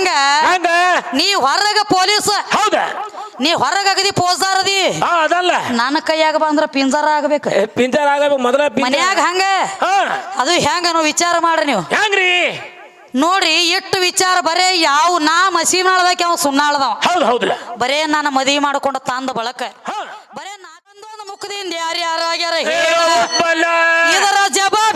ಹೆಂಗ? ಹಂಗ? ನೀ ಹೊರಗ ಪೊಲೀಸ್. ಹೌದ? ನೀ ಹೊರಗ ಅಗದಿ ಪೋಸ್ದಾರ್ ಅದಿ. ಹಾ ಅದಲ್ಲ. ನನ್ನ ಕೈಯಾಗ ಬಂದ್ರ ಪಿಂಜರ ಆಗ್ಬೇಕು. ಏ, ಪಿಂಜಾರ ಆಗಬೇಕು ಮೊದಲ ಪಿಂಜಾರ. ಮನ್ಯಾಗ ಹಂಗ? ಹಾ. ಅದು ಹೆಂಗ ವಿಚಾರ ಮಾಡ್ರಿ ನೀವು. ಹೆಂಗ್ರಿ? ನೋಡ್ರಿ ಎಷ್ಟು ವಿಚಾರ ಬರೇ ಯಾವ ನಾ ಮಸಿ ಅವ ಯಾವ ಹೌದು ಹೌದಲ್ಲ ಬರೇ ನಾನು ಮದುವೆ ಮಾಡ್ಕೊಂಡು ತಂದ ಬಳಕ. ಹಾ. ಬರೇ ನಾನು ಮುಖದಿಂದ ಯಾರು ಯಾರು ಆಗ್ಯಾರ ಹೇಳ ಇದರ ಜವಾಬ್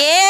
ಏ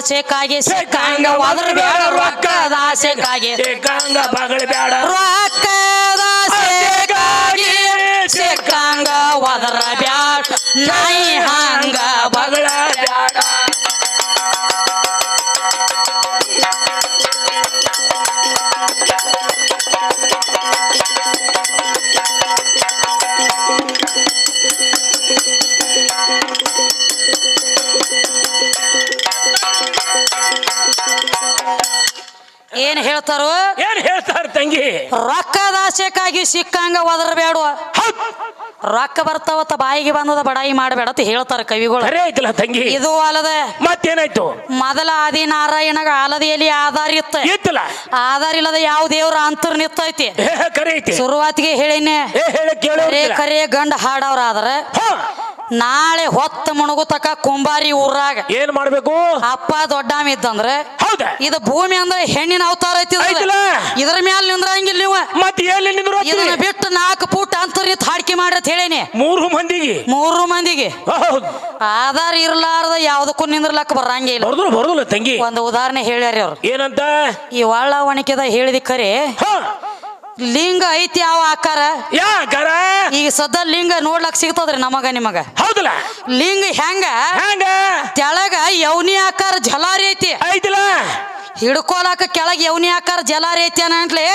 ರೊಕ್ಕದ ಆಸೆಕಾಗಿ ಸಿಕ್ಕಂಗ ಒದ್ರ ಬೇಡ ರೊಕ್ಕ ಆಸೆಕಾಗಿ ಸಿಕ್ಕಂಗ ಬಗಳ ಬೇಡ. ರೊಕ್ಕದ ಆಸೆಕಾಗಿ ಸಿಕ್ಕಂಗ ವದರ ಬೇಡ ನೈ ಹಂಗ ಹೇಳ್ತಾರೋ? ಏನ್ ಹೇಳ್ತಾರ ತಂಗಿ? ರೊಕ್ಕದ ಆಸೆಕಾಗಿ ಸಿಕ್ಕಂಗ ಒದರ ಬೇಡ ಹೌದ್. ರೊಕ್ಕ ಬರ್ತಾವತ್ತ ಬಾಯಿಗೆ ಬಂದದ ಬಡಾಯಿ ಮಾಡಬೇಡ ಅಂತ ಹೇಳ್ತಾರ ಕವಿಗಳು. ಐತಲ್ಲ ತಂಗಿ. ಇದು ಅಲ್ಲದೆ ಮತ್ತೇನಾಯ್ತು? ಮೊದಲ ಆದಿ ನಾರಾಯಣಗ ಆಲದಿಯಲ್ಲಿ ಆಧಾರ ಇತ್ತ. ಇತ್ತಲ್ಲ? ಆಧಾರ ಇಲ್ಲದ ಯಾವ ದೇವ್ರ ಅಂತರ್ ನಿತ್ತೈತಿ? ಶುರುವಾತಿಗೆ ಹೇಳಿನೆ ಕರೆ ಗಂಡ ಹಾಡವ್ರ ಆದ್ರೆ ನಾಳೆ ಹೊತ್ತ ಮುಣಗುತಕ ಕುಂಬಾರಿ ಊರಾಗ ಏನ್ ಮಾಡ್ಬೇಕು? ಅಪ್ಪ ದೊಡ್ಡಾಮ ಇದ್ದಂದ್ರ ಹೌದ? ಇದು ಭೂಮಿ ಅಂದ್ರೆ ಹೆಣ್ಣಿನ ಅವತಾರ ಐತಿ ಇದರ ಐತಲ್ಲ? ಇದ್ರ ಮ್ಯಾಲ ನಿಂದ್ರಂಗಿಲ್ಲ ನೀವು. ಮತ್ತೆ ಎಲ್ಲಿ ನಿಂದ್ರು ಇದನ್ನ ಬಿಟ್ಟು ನಾಲ್ಕು ಪುಟ್ ಅಂತರಿ ಹಾಡಿಕೆ ಹಾಡ್ಕಿ ಮಾಡ್ರಿ ಹೇಳೇನಿ. ಮೂರು ಮಂದಿಗೆ? ಮೂರು ಮಂದಿಗೆ. ಆಧಾರ್ ಇರ್ಲಾರ್ದ ಯಾವ್ದಕ್ಕೂ ನಿಂದ್ರಲಕ್ಕ ಬರಂಗೇ ಇಲ್ಲ ಬರ್ದಲ್ಲ ತಂಗಿ. ಒಂದು ಉದಾಹರಣೆ ಹೇಳ್ಯಾರಿ ಅವ್ರು. ಏನಂತ? ಈ ಒಳ್ಳ ಒಣಕೆದ ಹೇಳಿದ ಖರೆ ಹ. ಲಿಂಗ ಐತಿ ಯಾವ ಆಕಾರ? ಯಾಕಾರ ಈಗ ಸದ್ದ ಲಿಂಗ ನೋಡ್ಲಕ್ ಸಿಗ್ತದ್ರಿ ನಮಗ ನಿಮಗ. ಹೌದಲ್ಲ? ಲಿಂಗ ಹೆಂಗ? ಹಂಗ? ತೆಳಗ ಯೌನಿ ಆಕಾರ ಜಲಾರಿ ಐತಿ. ಐತಿಲ್ಲ? ಹಿಡ್ಕೊಳಕ ಕೆಳಗೆ ಯೌನಿ ಆಕಾರ ಜಲಾರಿ ಐತಿ ಅಂತಲೇ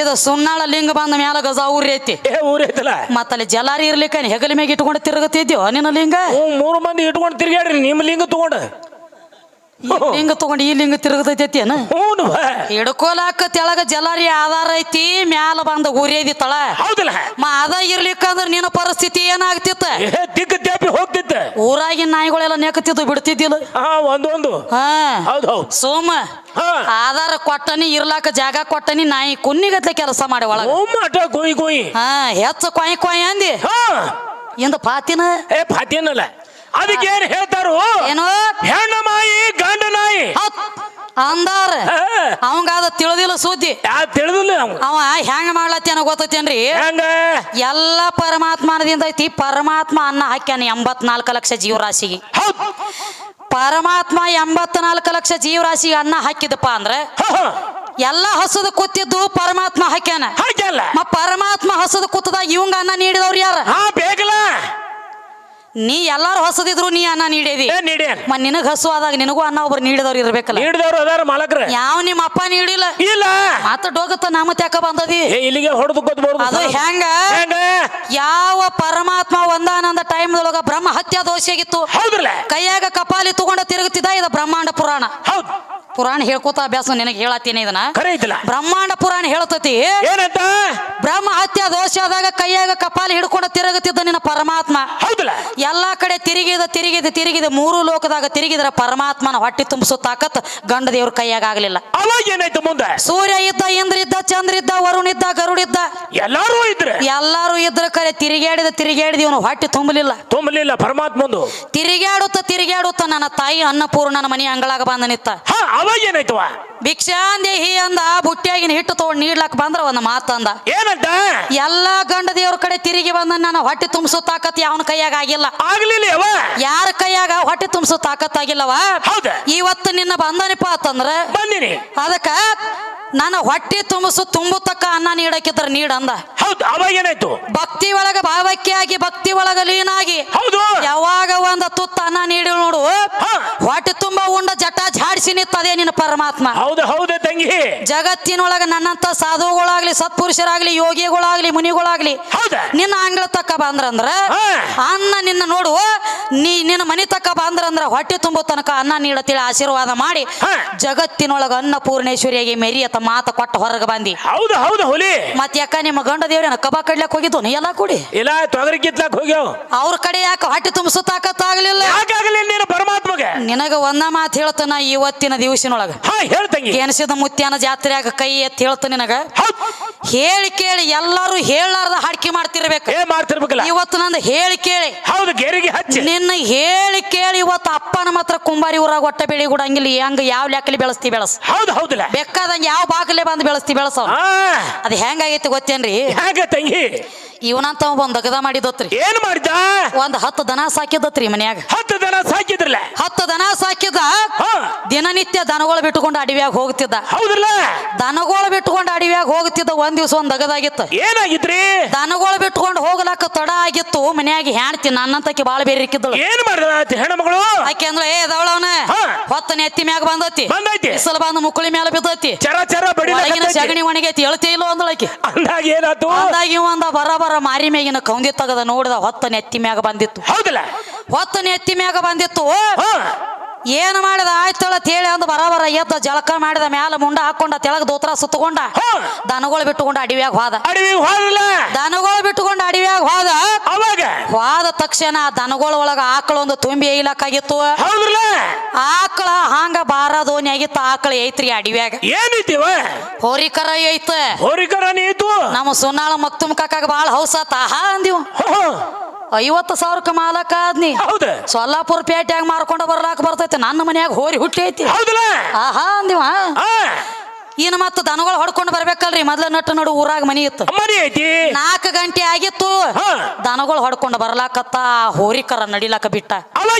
ಇದು ಸುಣ್ಣಾಳ ಲಿಂಗ ಬಂದ ಮ್ಯಾಲ ಗಜ ಊರಿ ಐತಿ. ಐತಲ್ಲ? ಮತ್ತಲ್ಲಿ ಜಲಾರಿ ಇರ್ಲಿಕ್ಕ ಹೆಗಲ ಮೇಗ ಇಟ್ಕೊಂಡು ತಿರುಗತಿದ್ಯೋ ನಿನ್ನ ಲಿಂಗ? ಮೂರು ಮಂದಿ ಇಟ್ಕೊಂಡು ತಿರ್ಗ್ಯಾಡ್ರಿ ನಿಮ್ಮ ಲಿಂಗ ತಗೊಂಡ. ಲಿಂಗ ತಗೊಂಡು ಈ ಲಿಂಗ ತಿರುಗದೈತೇನ ಹ್ಞೂ ಹಿಡ್ಕೊಲಾಕ ತೆಳಗ ಜಲಾರಿ ಆಧಾರ ಐತಿ ಮ್ಯಾಲ ಬಂದ ಉರಿಯದಿ ತಳ ಹೌದಲ್ಲ ಮ ಅದ ಇರ್ಲಿಕ್ಕಂದ್ರ ನಿನ್ನ ಪರಿಸ್ಥಿತಿ ಏನಾಗ್ತಿತ್ತ? ಹೋಗ್ತಿತ್ತ ಊರಾಗಿನ ನಾಯಿಗಳೆಲ್ಲ ನೆಕತಿದ್ದು ಬಿಡ್ತಿದ್ದಿಲ್ಲ. ಹಾ ಒಂದೊಂದು. ಹಾ. ಹೌದು ಹೌದು. ಸೋಮ ಆಧಾರ ಕೊಟ್ಟನಿ ಇರ್ಲಾಕ ಜಾಗ ಕೊಟ್ಟನಿ ನಾಯಿ ಕುನ್ನಿಗತ್ಲೆ ಕೆಲಸ ಮಾಡಿ ಒಳಗ. ಕೊಯ್ ಹಾ ಹೆಚ್ಚ ಕೊಯ್ ಕೊಯ್ ಅಂದಿ. ಇಂದ ಪಾತಿನ ಏ ಫಾತಿಯನ್ನಲ್ಲ ಅದಕ್ಕೆ ಏನ್ ಹೇಳ್ತಾರು? ಏನೋ? ಹೆಣ್ಣ ಮಾಯಿ ಗಂಡ ನಾಯಿ. ಅಂದಾರ. ಅವಂಗ ಅದ ತಿಳಿದಿಲ್ಲ ಸುದ್ದಿ. ತಿಳಿದಿಲ್ಲ ಅವ ಹೆಂಗ ಮಾಡ್ಲತ್ತೇನ ಗೊತ್ತೇನ್ರಿ ಎಲ್ಲ ಪರಮಾತ್ಮನದಿಂದ ಐತಿ. ಪರಮಾತ್ಮ ಅನ್ನ ಹಾಕ್ಯಾನ ಎಂಬತ್ನಾಲ್ಕು ಲಕ್ಷ ಜೀವರಾಶಿಗೆ. ಪರಮಾತ್ಮ ಎಂಬತ್ನಾಲ್ಕು ಲಕ್ಷ ಜೀವರಾಶಿಗೆ ಅನ್ನ ಹಾಕಿದಪ್ಪ ಅಂದ್ರೆ. ಎಲ್ಲ ಹಸದ ಕೂತಿದ್ದು ಪರಮಾತ್ಮ ಹಾಕ್ಯಾನ. ಪರಮಾತ್ಮ ಹಸದ ಕೂತದ ಇವಂಗ ಅನ್ನ ನೀಡಿದವ್ರು ಯಾರ? ಬೇಕಲ್ಲ. ನೀ ಎಲ್ಲಾರು ಹಸದಿದ್ರು ನೀ ಅನ್ನ ನೀಡೇದಿ. ಏನ್ ನೀಡ್ಯಾನ ಮ ನಿನಗ ಹಸು ಆದಾಗ ನಿನಗೂ ಅನ್ನ ಒಬ್ರು ನೀಡಿದವ್ರು ಇರ್ಬೇಕಲ್ಲ. ನೀಡಿದವ್ರು ಅದಾರ ಮಾಲಕ್ರ. ಯಾವ ನಿಮ್ಮ ಅಪ್ಪ ನೀಡಿಲ್ಲ. ಇಲ್ಲ. ಮತ್ತ ಡೋಗತ್ತ ನಾಮ ಯಾಕ ಬಂದದಿ. ಏ ಇಲ್ಲಿಗೆ ಹೊಡೆದು ಅದು ಹೆಂಗ? ಹೆಂಗ? ಯಾವ ಪರಮಾತ್ಮ ಒಂದಾನಂದ ಟೈಮ್ದೊಳಗ ಬ್ರಹ್ಮ ಹತ್ಯಾ ದೋಷ ಆಗಿತ್ತು ಹೌದ್ರಲ್ಲ? ಕೈಯಾಗ ಕಪಾಲಿ ತಗೊಂಡ ತಿರುಗುತ್ತಿದ್ದ ಇದು ಬ್ರಹ್ಮಾಂಡ ಪುರಾಣ. ಹೌದು. ಪುರಾಣ ಹೇಳ್ಕೊತ ಅಭ್ಯಾಸ ನಿನಗೆ ಹೇಳತ್ತೀನಿ ಇದನ್ನ. ಖರೆ ಐತಲ್ಲ. ಬ್ರಹ್ಮಾಂಡ ಪುರಾಣ ಹೇಳ್ತತಿ. ಏನಂತ? ಬ್ರಹ್ಮ ಹತ್ಯಾ ದೋಷ ಆದಾಗ ಕೈಯಾಗ ಕಪಾಲಿ ಹಿಡ್ಕೊಂಡು ತಿರುಗುತ್ತಿದ್ದ ನಿನ್ನ ಪರಮಾತ್ಮ. ಹೌದಲ್ಲ ಎಲ್ಲಾ ಕಡೆ ತಿರುಗಿದ ತಿರುಗಿದ ತಿರುಗಿದ ಮೂರು ಲೋಕದಾಗ ತಿರುಗಿದ್ರ ಪರಮಾತ್ಮನ ಹೊಟ್ಟಿ ತುಂಬಿಸೋ ತಾಕತ್ ಗಂಡ ದೇವ್ರ ಕೈಯಾಗ ಆಗ್ಲಿಲ್ಲ. ಅವಾಗ ಏನಾಯ್ತು ಮುಂದೆ? ಸೂರ್ಯ ಇದ್ದ ಇಂದ್ರ ಇದ್ದ ಚಂದ್ರ ಇದ್ದ ವರುಣ ಇದ್ದ ಗರುಡಿದ್ದ ಎಲ್ಲಾರು ಇದ್ರೆ? ಎಲ್ಲಾರು ಇದ್ರ ಕರೆ ತಿರುಗಾಡಿದ ತಿರುಗಾಡಿದ ಇವನು ಹೊಟ್ಟೆ ತುಂಬಲಿಲ್ಲ. ತುಂಬಲಿಲ್ಲ ಪರಮಾತ್ಮಂದು? ತಿರುಗಾಡುತ್ತ ತಿರುಗಾಡುತ್ತ ನನ್ನ ತಾಯಿ ಅನ್ನಪೂರ್ಣನ ಮನೆ ಅಂಗಳಾಗ ಬಂದ ನಿತ್ತ ಅವಾಗ ಏನಾಯ್ತವ? ಭಿಕ್ಷಾಂದೇಹಿ ಅಂದ ಬುಟ್ಟಿಯಾಗಿನ ಹಿಟ್ಟು ತಗೊಂಡು ನೀಡ್ಲಕ್ ಬಂದ್ರ ಒಂದು ಮಾತಂದ. ಏನಂತ? ಎಲ್ಲಾ ಗಂಡ ದೇವ್ರ ಕಡೆ ತಿರುಗಿ ಬಂದ ನನ್ನ ಹೊಟ್ಟೆ ತುಂಬಿಸೋ ತಾಕತ್ ಅವನ ಕೈಯಾಗ ಆಗಿಲ್ಲ. ಆಗ್ಲಿಲ್ಲ ಯಾರ ಕೈಯಾಗ ಹೊಟ್ಟೆ ತುಂಬಿಸೋ ತಾಕತ್ ಆಗಿಲ್ಲವ? ಇವತ್ತು ನಿನ್ನ ಬಂಧನಪ್ಪ ಅಂತಂದ್ರ ಅದಕ್ಕ ನನ್ನ ಹೊಟ್ಟೆ ತುಂಬಿಸು ತುಂಬುತಕ್ಕ ಅನ್ನ ನೀಡಕ್ಕಿದ್ರ ನೀಡಂದ. ಹೌದು ಅವಾಗ ಏನಾಯ್ತು? ಭಕ್ತಿ ಒಳಗ ಭಾವಕ್ಕಿಯಾಗಿ ಭಕ್ತಿ ಒಳಗ ಲೀನಾಗಿ ಹೌದು. ಯಾವಾಗ ಒಂದ ತುತ್ತ ಅನ್ನ ನೀಡಿ. ನೋಡು. ಹೊಟ್ಟೆ ತುಂಬ ಉಂಡ ಜಟ ಝಾಡಿಸಿ ನಿತ್ತದೇ ನಿನ್ನ ಪರಮಾತ್ಮ. ಹೌದು ಹೌದು ತಂಗಿ. ಜಗತ್ತಿನೊಳಗ ನನ್ನಂತ ಸಾಧುಗಳಾಗ್ಲಿ ಸತ್ಪುರುಷರಾಗ್ಲಿ ಯೋಗಿಗಳಾಗ್ಲಿ ಮುನಿಗಳಾಗ್ಲಿ ನಿನ್ನ ಅಂಗಳ ತಕ್ಕ ಬಂದ್ರಂದ್ರ. ಅನ್ನ ನಿನ್ನ ನೋಡು. ನೀ ನಿನ್ನ ಮನೆ ತಕ್ಕ ಬಂದ್ರಂದ್ರ ಹೊಟ್ಟೆ ತುಂಬ ತನಕ ಅನ್ನ ನೀಡತಿಳಿ ಆಶೀರ್ವಾದ ಮಾಡಿ ಜಗತ್ತಿನೊಳಗ ಅನ್ನ ಪೂರ್ಣೇಶ್ವರಿಯಾಗಿ ಮೆರಿಯತ ಮಾತ ಕೊಟ್ಟ ಹೊರಗೆ ಬಂದಿ. ಹೌದು ಹೌದು ಹುಲಿ. ಮತ್ತೆ ಯಾಕ ನಿಮ್ಮ ಗಂಡ ದೇವ್ರೇನ ಕಬ ಕಡ್ಲಕ್ ಹೋಗಿದ್ದು? ನೀ ಎಲ್ಲ ಕೂಡಿ. ಇಲ್ಲ ತೊಗರಿ ಕಿತ್ಲಾಕ್ ಹೋಗ್ಯಾವ ಅವ್ರ ಕಡೆ ಯಾಕೆ ಹೊಟ್ಟೆ ತುಂಬಿಸೋ ತಾಕತ್ತಾಗ್ಲಿಲ್ಲ ಯಾಕಾಗಲಿ ನೀನು ಪರಮಾತ್ಮಗೆ? ನಿನಗ ಒಂದ ಮಾತು ಹೇಳ್ತಾನ ಇವತ್ತಿನ ದಿವಸಿನೊಳಗ. ಹಾ ಹೇಳ್ತಂಗಿ ಕೇನಿಸಿದ ಮುತ್ಯಾನ ಜಾತ್ರೆಯಾಗ ಕೈ ಎತ್ತಿ ಹೇಳ್ತ ನಿನಗ. ಹೇಳಿ ಕೇಳಿ ಎಲ್ಲರೂ ಹೇಳಾರ್ದ ಹಾಡಿಕೆ ಮಾಡ್ತಿರ್ಬೇಕು. ಏ ಮಾಡ್ತಿರ್ಬೇಕಲ್ಲ? ಇವತ್ತು ನಂದು ಹೇಳಿ ಕೇಳಿ. ಹೌದು ಗೆರಿಗೆ ಹಚ್ಚಿ. ನಿನ್ನ ಹೇಳಿ ಕೇಳಿ ಇವತ್ತು ಅಪ್ಪನ ಮಾತ್ರ ಕುಂಬಾರಿ ಊರಾಗ ಒಟ್ಟ ಬೆಳಿ ಕೊಡಂಗಿಲ್ಲ ಹೆಂಗ ಯಾವ ಲೆಕ್ಕಲಿ ಬೆಳೆಸ್ತಿ ಬೆಳಸ್? ಹೌದು ಹೌದು ಬೇಕಾದಂಗ ಯಾವ ಬಾಗಿಲೇ ಬಂದು ಬೆಳೆಸ್ತಿ ಬೆಳಸ ಅದು ಅದ್ ಹೆಂಗಾಗೈತಿ ಗೊತ್ತೇನ್ರಿ? ಹಾಗೆ ತಂಗಿ? ಇವನಂತ ಒಂದ್ ಅಗದ ಮಾಡಿದ್ರಿ ಏನ್ ಮಾಡಿದ ಒಂದ್ ಹತ್ತು ದನ ಸಾಕಿದತ್ರಿ ಮನ್ಯಾಗ. ಹತ್ತು ದನ ಸಾಕಿದ್ರಲ್ಲ? ಹತ್ತು ದನ ಸಾಕಿದ ದಿನನಿತ್ಯ ದನಗಳು ಬಿಟ್ಕೊಂಡು ಅಡವಿಯಾಗ ಹೋಗ್ತಿದ್ದ. ಹೌದಿಲ್ಲ ದನಗಳು ಬಿಟ್ಕೊಂಡು ಅಡವಿಯಾಗ ಹೋಗ್ತಿದ್ದ ಒಂದ್ ದಿವ್ಸ ಒಂದ್ ಅಗದಾಗಿತ್ತು. ಏನಾಗಿತ್ರಿ? ದನಗಳು ಬಿಟ್ಕೊಂಡು ಹೋಗ್ಲಾಕ ತಡ ಆಗಿತ್ತು. ಮನ್ಯಾಗ ಹೆಣ್ತಿ ನನ್ನಂತಕಿ ಬಾಳ ಬೇರೆ ಇಕ್ಕಿದ್ದಳು. ಏನ್ ಮಾಡಿದ ಹೆಣ್ಮಗಳು? ಆಕೆ ಅಂದ್ರೆ ಏ ದವಳವನ. ಹೊತ್ತ ನೆತ್ತಿ ಮ್ಯಾಗ ಬಂದತಿ. ಬಂದೈತಿ. ಬಿಸಿಲು ಬಂದು ಮುಕ್ಕಳಿ ಮ್ಯಾಲ ಬಿದ್ದತಿ. ಚರ ಚರ ಬಡಿ ಸಗಣಿ ಒಣಗೈತಿ ಹೇಳ್ತಿ ಇಲ್ಲೋ ಅಂದಳಕಿ ಅಂದಾಗ ಏನಾತು? ಅಂದಾಗ ಇವ ಅಂದ ಬರ ಮಾರಿ ಮ್ಯಾಗಿನ ಕೌಂದಿ ತಗದ ನೋಡಿದ ಹೊತ್ತ ನೆತ್ತಿ ಮ್ಯಾಗ ಬಂದಿತ್ತು. ಹೌದಲ್ಲ? ಹೊತ್ತ ನೆತ್ತಿ ಮ್ಯಾಗ ಬಂದಿತ್ತು. ಏನ್ ಮಾಡಿದ? ಆಯ್ತಳ ತೇಳಿ ಅಂದ ಬರಾಬರ ಬರ ಎದ್ದ ಜಳಕ ಮಾಡಿದ ಮ್ಯಾಲ ಮುಂಡ ಹಾಕೊಂಡ ತೆಳಗ ದೋತ್ರ ಸುತ್ತಕೊಂಡ. ದನಗಳು ಬಿಟ್ಟುಕೊಂಡು ಅಡವಿಯಾಗ ಹೋದ. ದನಗಳು ಬಿಟ್ಟುಕೊಂಡು ಅಡವಿಯಾಗ ಹೋದ. ಹೋದ ತಕ್ಷಣ ಆ ದನಗಳ ಒಳಗ ಆಕಳ ಒಂದು ತುಂಬಿ ಏಯ್ಲಕ್ಕಾಗಿತ್ತು. ಆಕಳ ಹಾಂಗ ಬಾರ ದೋಣಿ ಆಗಿತ್ತು ಆಕಳ ಐತ್ರಿ ಅಡವಿಯಾಗ. ಏನಿದ್ದೀವ ಹೋರಿಕರ ಐತ ಹೋರಿಕರ ನಮ್ಮ ಸುನ್ನಾಳ ಮಕ್ತುಮ್ ಕಾಕಾಗ ಬಾಳ ಹೌಸ ಹಾ ಅಂದಿವ್ ಐವತ್ತು ಸಾವಿರಕ್ಕೆ ಮಾಲಕ ಆದ್ನಿ. ಹೌದ? ಸೊಲ್ಲಾಪುರ ಪೇಟ್ಯಾಗ ಮಾರ್ಕೊಂಡ ಬರ್ಲಾಕ ಬರ್ತೈತಿ. ನನ್ನ ಮನ್ಯಾಗ ಹೋರಿ ಹುಟ್ಟಿ ಐತಿ. ಹೌದಲ್ಲ? ಆಹಾ ಅಂದಿವ. ಇನ್ನು ಮತ್ತೆ ದನಗಳು ಹೊಡ್ಕೊಂಡು ಬರ್ಬೇಕಲ್ರಿ. ಮೊದ್ಲ ನಟ್ಟು ನಡು ಊರಾಗ ಮನಿ ಇತ್ತು. ನಾಕ್ ಐತಿ? ನಾಲ್ಕು ಗಂಟೆ ಆಗಿತ್ತು. ದನಗಳು ಹೊಡ್ಕೊಂಡು ಬರ್ಲಾಕತ್ತ ಹೋರಿಕರ ನಡಿಲಾಕ ಬಿಟ್ಟ. ಅವಾಗ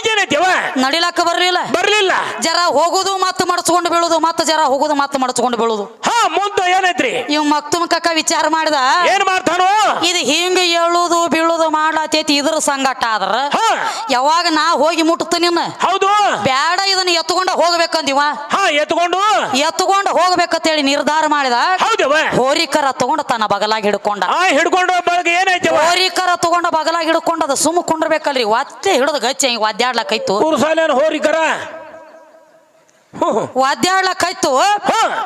ನಡಿಲಾಕ ಬರ್ಲಿಲ್ಲ. ಬರ್ಲಿಲ್ಲ. ಜರ ಹೋಗುದು ಮತ್ತೆ ಮಡಚ್ಕೊಂಡು ಬೀಳುದು ಮತ್ತೆ ಜರ ಹೋಗುದು ಮತ್ತೆ ಮಡಚ್ಕೊಂಡು ಬೀಳುದು. ಹಾ ಮುಂದೆ ಏನೈತ್ರಿ? ಇವ್ ಮಕ್ತುಮ್ ಕಕ್ಕ ವಿಚಾರ ಮಾಡಿದ. ಏನ್ ಮಾಡ್ತಾನೋ? ಇದು ಹಿಂಗ ಏಳುದು ಬೀಳುದು ಮಾಡ್ಲಾತೈತಿ ಇದ್ರ ಸಂಗಟ ಆದ್ರ. ಯಾವಾಗ ನಾ ಹೋಗಿ ಮುಟ್ತ ನಿನ್ನ? ಹೌದು. ಬ್ಯಾಡ ಇದನ್ನ ಎತ್ಕೊಂಡ ಹೋಗ್ಬೇಕಂದಿವ. ಹಾ ಎತ್ಕೊಂಡು? ಎತ್ಕೊಂಡು ಹೋಗ್ಬೇಕಂತೇಳಿ ನಿರ್ಧಾರ ಮಾಡಿದ ಹೌದವ? ಹೋರಿಕರ ತಗೊಂಡ ತನ್ನ ಬಗಲಾಗಿ ಹಿಡ್ಕೊಂಡ. ಆ ಹಿಡ್ಕೊಂಡು ಬಳಗ ಏನಾಯ್ತವ? ಹೋರಿಕರ ತಗೊಂಡ ಬಗಲಾಗಿ ಹಿಡ್ಕೊಂಡ ಅದು ಸುಮ್ಮ ಕುಂಡ್ರಬೇಕಲ್ರಿ ಒತ್ತೆ ಹಿಡಿದು ಗಚ್ಚ ಹಿಂಗ್ ಒದ್ದಾಡ್ಲಕೈತು ಕುರ್ಸಾಲೇನ್ ಹೋರಿಕರ? ಹಾ.